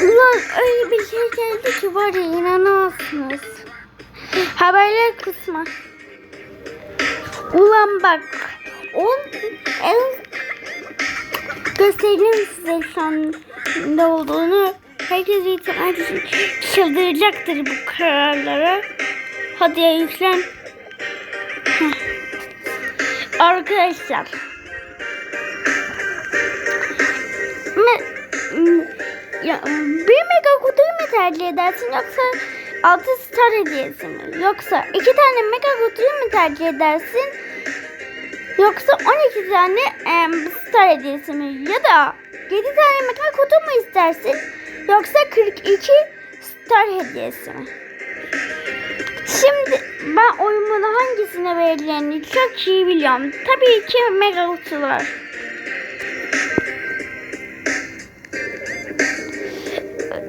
Ulan öyle bir şey geldi ki var ya inanamazsınız. Haberler kısmı. Ulan bak. On, en, göstereyim size şu an ne olduğunu. Herkes için çıldıracaktır bu kararlara. Hadi ya yüklen. Arkadaşlar. M- ya, bir mega kutuyu mu tercih edersin yoksa 6 star hediyesi mi? Yoksa iki tane mega kutuyu mu tercih edersin? Yoksa 12 tane em, star hediyesi mi? Ya da 7 tane mega kutu mu istersin? Yoksa 42 star hediyesi mi? Şimdi ben oyumun hangisine verileceğini çok iyi biliyorum. Tabii ki mega kutular.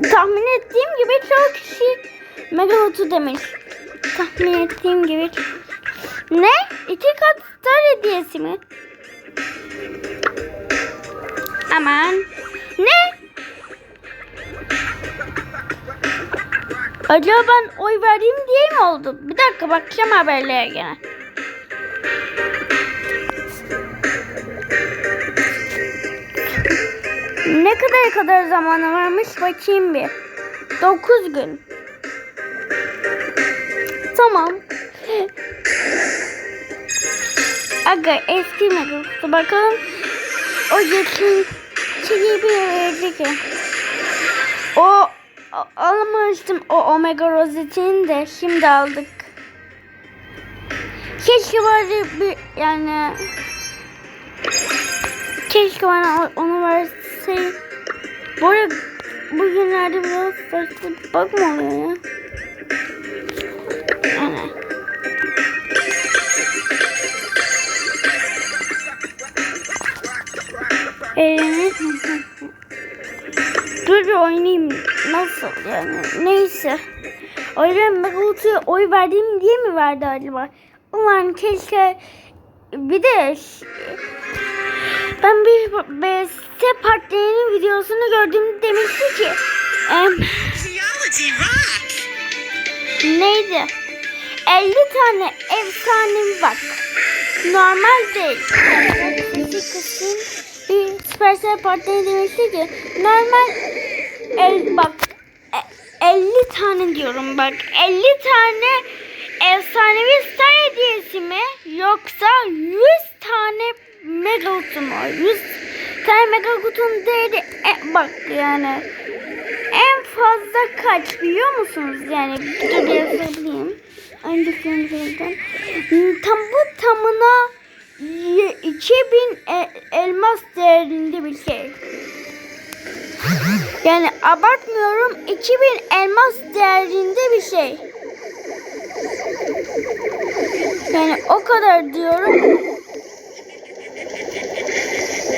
Tahmin ettiğim gibi çok kişi mega kutu demiş. Tahmin ettiğim gibi. Ne? İki kat star hediyesi mi? Aman. Ne? Acaba ben oy vereyim diye mi oldu? Bir dakika bakacağım haberlere gene. Ne kadar kadar zamanı varmış bakayım bir. 9 gün. Tamam. Aga eski mi? Bakalım. O geçin çiğ bir verecek ki. O a- almamıştım o omega rozetini de şimdi aldık. Keşke bari bir yani keşke bana onu verseydi. Bu arada bugünlerde biraz saçma bug mı oluyor ya? Yani. Elini Dur bir oynayayım. Nasıl yani? Neyse. O yüzden Megalut'u oy verdiğim diye mi verdi acaba? Ulan keşke bir de ben bir BST partilerinin videosunu gördüm demişti ki em, neydi? 50 tane efsanevi var. Normal değil. Kısım bir Supercell partneri demişti ki normal el, bak e- 50 tane diyorum bak 50 tane efsanevi star hediyesi mi yoksa 100 tane kutu mu? 100 tane mega kutunun değeri e, bak yani en fazla kaç biliyor musunuz? Yani bir hesaplayayım. Aynı düşünceden. Tam bu tamına y- 2000 e- elmas değerinde bir şey. Yani abartmıyorum 2000 elmas değerinde bir şey. Yani o kadar diyorum.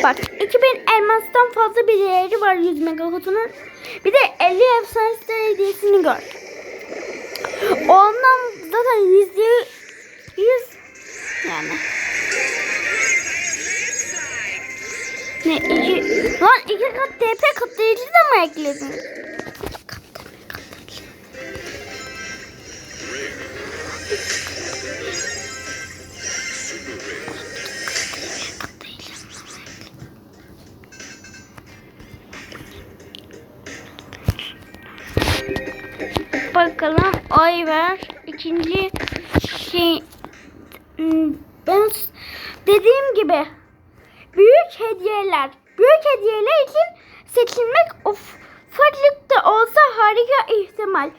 Bak 2000 elmastan fazla bir değeri var 100 mega kutunun. Bir de 50 efsane star hediyesini gör. Ondan zaten yüzde yüz yani. Ne iki, lan iki kat TP katlayıcı da mı ekledin? Bakalım ay ver. İkinci şey hmm, ben dediğim gibi büyük hediyeler büyük hediyeler için seçilmek of da olsa harika ihtimal.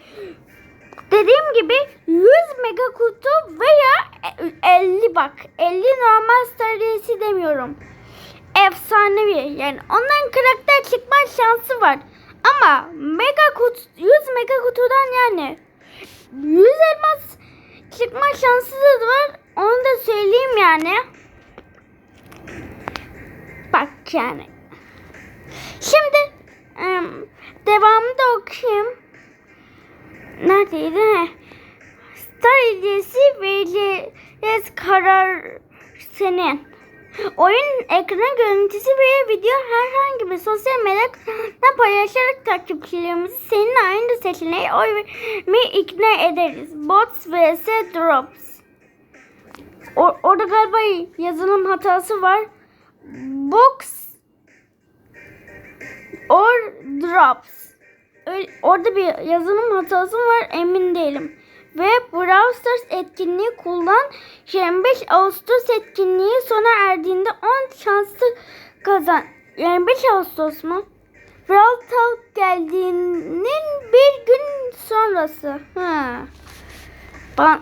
Dediğim gibi 100 mega kutu veya e- 50 bak 50 normal star demiyorum. Efsanevi yani ondan karakter çıkma şansı var. Ama mega kutu 100 mega kutudan yani 100 elmas çıkma şansı da var. Onu da söyleyeyim yani. Bak yani. Şimdi em, devamını da okuyayım. Neredeydi? Heh. Star hediyesi vereceğiz karar senin. Oyun ekran görüntüsü veya video herhangi bir sosyal medyadan paylaşarak takipçilerimizi seninle aynı seçeneğe oy vermeye ikna ederiz. Bots vs Drops. O- orada galiba yazılım hatası var. Box or Drops. Öyle- orada bir yazılım hatası var emin değilim. Ve Brawl Stars etkinliği kullan 25 Ağustos etkinliği sona erdiğinde 10 şanslı kazan. 25 Ağustos mu? Brawl Talk geldiğinin bir gün sonrası. Ha. Ben...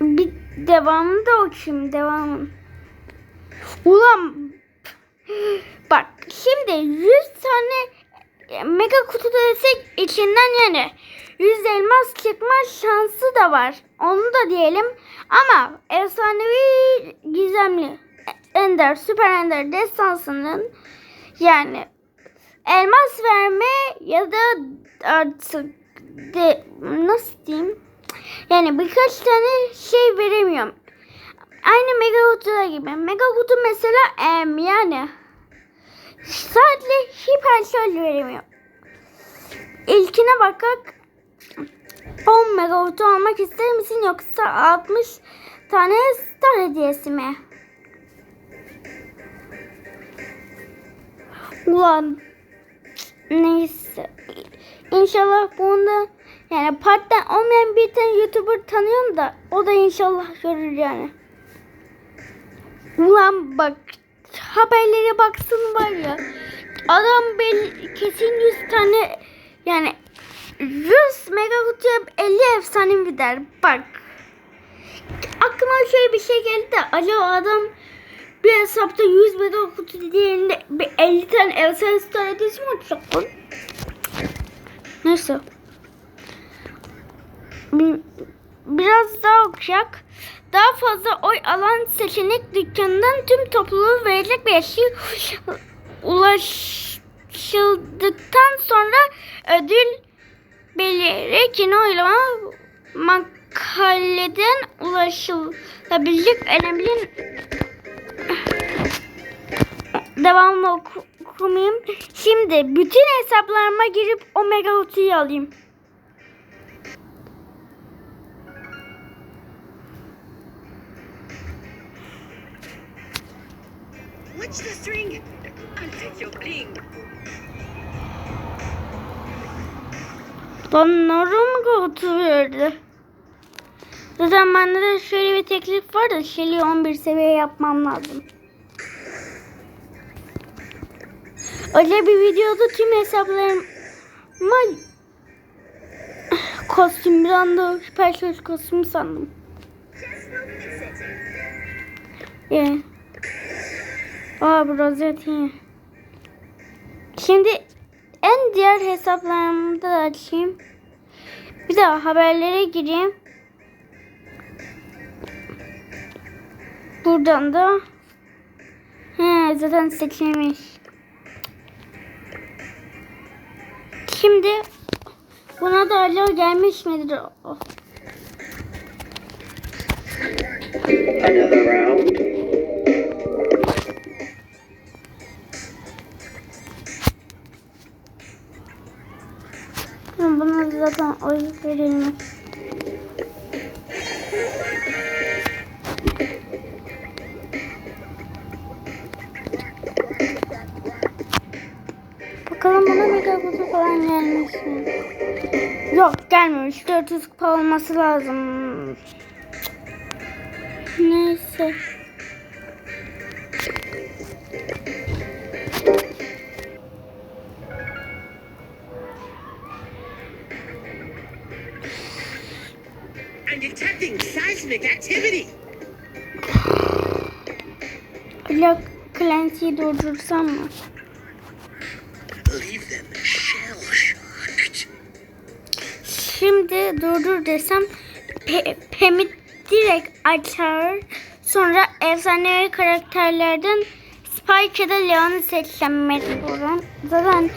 Bir devamını da okuyayım devamını. Ulan Bak şimdi 100 tane mega kutu desek içinden yani 100 elmas çıkma şansı da var. Onu da diyelim. Ama efsanevi gizemli Ender, Süper Ender destansının yani elmas verme ya da artık de nasıl diyeyim? Yani birkaç tane şey veremiyorum. Aynı mega kutuda gibi. Mega kutu mesela em yani sadece hiper şarj veremiyor. İlkine bakak 10 mega kutu almak ister misin yoksa 60 tane star hediyesi mi? Ulan neyse. İnşallah bunda yani partner olmayan bir tane YouTuber tanıyorum da o da inşallah görür yani. Ulan bak haberlere baksın var ya. Adam belli, kesin 100 tane yani 100 mega kutuya 50 efsane gider. Bak. Aklıma şöyle bir şey geldi de acaba adam bir hesapta 100 mega kutu diğerinde bir 50 tane efsane star hediyesi mi açacak lan? Neyse. Bir- Biraz daha okuyacak. Daha fazla oy alan seçenek dükkanından tüm topluluğu verecek bir eşi ulaşıldıktan sonra ödül belirerek yine oylama makaleden ulaşılabilecek önemli devamlı oku- okumayayım. Şimdi bütün hesaplarıma girip Omega Kutu'yu alayım. What's the string? Bana Omega Kutu verdi. Zaten bende de şöyle bir teklif var da Shelly'i 11 seviye yapmam lazım. Öyle bir videoda tüm hesaplarıma kostüm bir anda süper söz kostümü sandım. Yeah. Aa bu rozet iyi. Şimdi en diğer hesaplarımı da açayım. Bir daha haberlere gireyim. Buradan da He, zaten seçilmiş. Şimdi buna da alo gelmiş midir? Another round. Buna zaten oy verilmiş. Bakalım bana mega kutu falan gelmiş mi? Yok gelmemiş. 400 kupa olması lazım. Neyse. Alo Clancy'yi durdursam mı? Şimdi durdur desem pe Pem'i direkt açar. Sonra efsanevi karakterlerden Spike ya da Leon'u seçeceğim mecburen. Zaten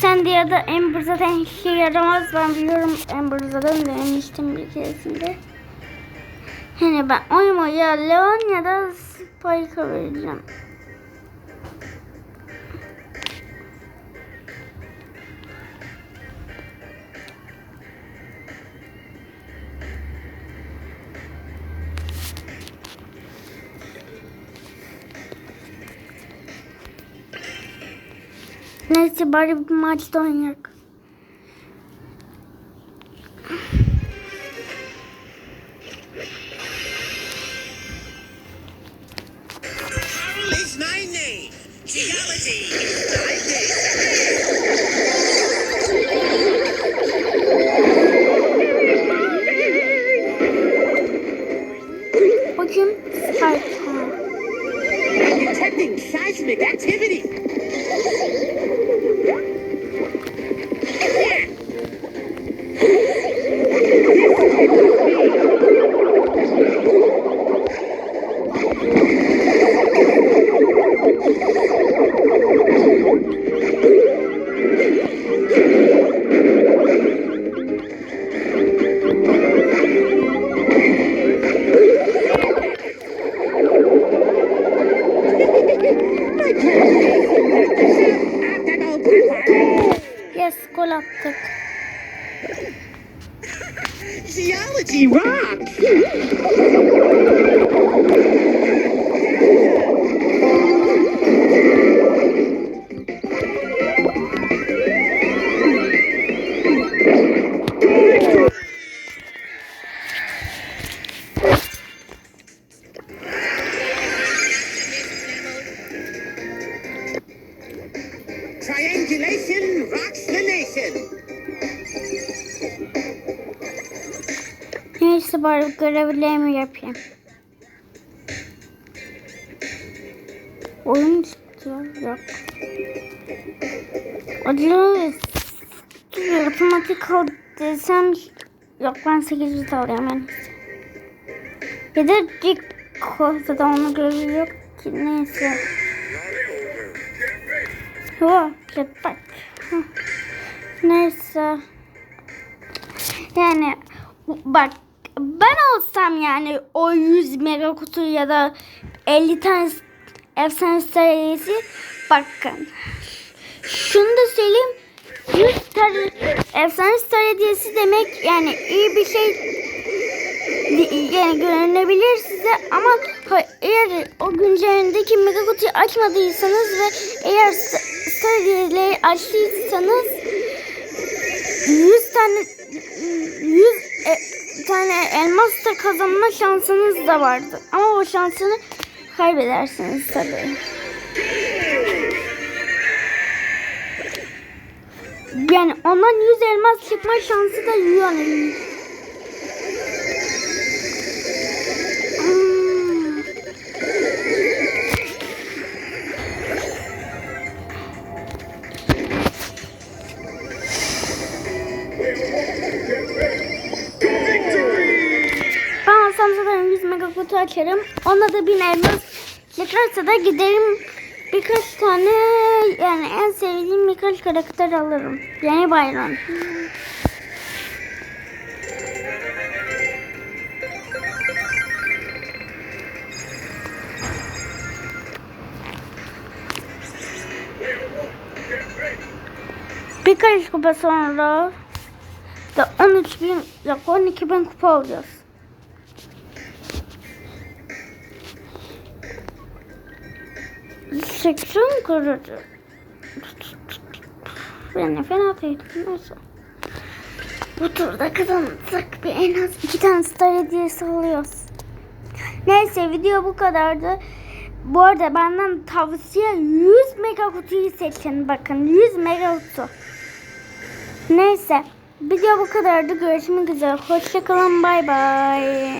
Sandy ya da Amber zaten işe yaramaz. Ben biliyorum Amber zaten denemiştim bir keresinde. Yani ben oyumu ya Leon ya da Spike'a vereceğim. Neyse bari bir maçta oynayak. Geology Yes, gol attık. Geology rocks. Bari görevlerimi yapayım. Oyun çıktı. Yok. Acı otomatik al desem yok ben 800 alıyorum en. Ya da Rico da onun görevi yok ki neyse. Jetpack. Hı. Neyse. Yani bak ben olsam yani o 100 mega kutu ya da 50 tane efsane serisi bakın. Şunu da söyleyeyim. 100 tane efsane star demek yani iyi bir şey yani görünebilir size ama eğer o güncelindeki mega kutuyu açmadıysanız ve eğer st- star açtıysanız 100 tane 100 e, tane elmas da kazanma şansınız da vardı. Ama o şansını kaybedersiniz tabii. Yani ondan 100 elmas çıkma şansı da yani. Açarım. Ona da 1000 elmas çıkarsa da giderim birkaç tane yani en sevdiğim birkaç karakter alırım. Yani bayram. Birkaç kupa sonra da 13 bin, yok 12 bin kupa alacağız. Seksiyon kurucu. Yani fena değil. Neyse. Bu turda kazanırsak bir en az iki tane star hediyesi alıyoruz. Neyse video bu kadardı. Bu arada benden tavsiye 100 mega kutuyu seçin. Bakın 100 mega kutu. Neyse video bu kadardı. Görüşmek üzere. Hoşçakalın. Bay bay.